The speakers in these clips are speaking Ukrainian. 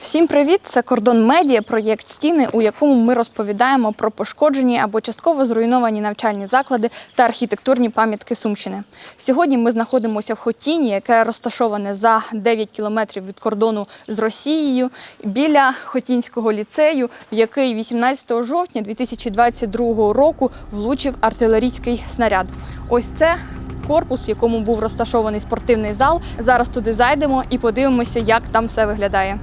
Всім привіт! Це кордон медіа, проєкт стіни, у якому ми розповідаємо про пошкоджені або частково зруйновані навчальні заклади та архітектурні пам'ятки Сумщини. Сьогодні ми знаходимося в Хотіні, яке розташоване за 9 кілометрів від кордону з Росією, біля Хотінського ліцею, в який 18 жовтня 2022 року влучив артилерійський снаряд. Ось це корпус, в якому був розташований спортивний зал. Зараз туди зайдемо і подивимося, як там все виглядає.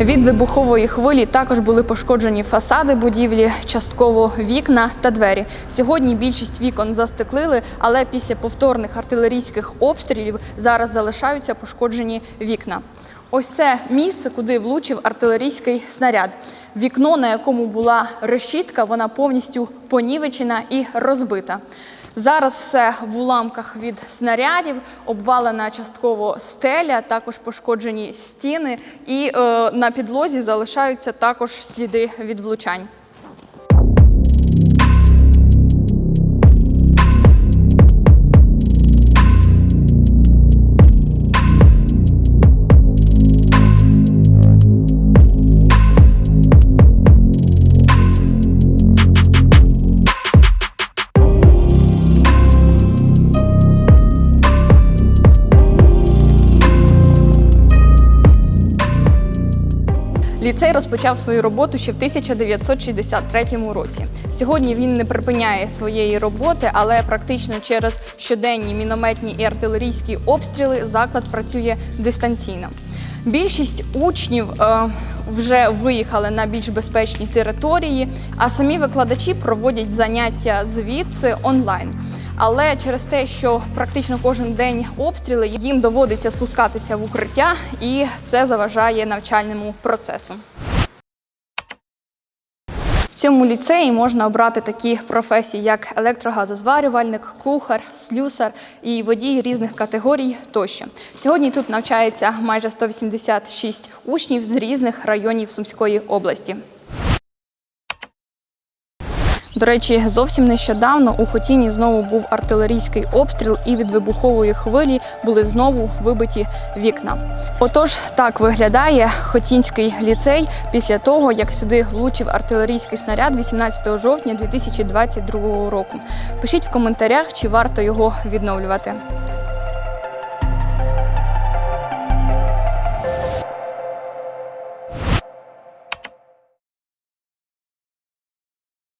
Від вибухової хвилі також були пошкоджені фасади будівлі, частково вікна та двері. Сьогодні більшість вікон застеклили, але після повторних артилерійських обстрілів зараз залишаються пошкоджені вікна. Ось це місце, куди влучив артилерійський снаряд. Вікно, на якому була решітка, вона повністю понівечена і розбита. Зараз все в уламках від снарядів, обвалена частково стеля, також пошкоджені стіни, і е, на підлозі залишаються також сліди від влучань. Ліцей розпочав свою роботу ще в 1963 році. Сьогодні він не припиняє своєї роботи, але практично через щоденні мінометні і артилерійські обстріли заклад працює дистанційно. Більшість учнів е, вже виїхали на більш безпечні території, а самі викладачі проводять заняття звідси онлайн. Але через те, що практично кожен день обстріли, їм доводиться спускатися в укриття, і це заважає навчальному процесу. В цьому ліцеї можна обрати такі професії, як електрогазозварювальник, кухар, слюсар і водій різних категорій тощо. Сьогодні тут навчається майже 186 учнів з різних районів Сумської області. До речі, зовсім нещодавно у Хотіні знову був артилерійський обстріл, і від вибухової хвилі були знову вибиті вікна. Отож, так виглядає Хотінський ліцей після того, як сюди влучив артилерійський снаряд 18 жовтня 2022 року. Пишіть в коментарях, чи варто його відновлювати.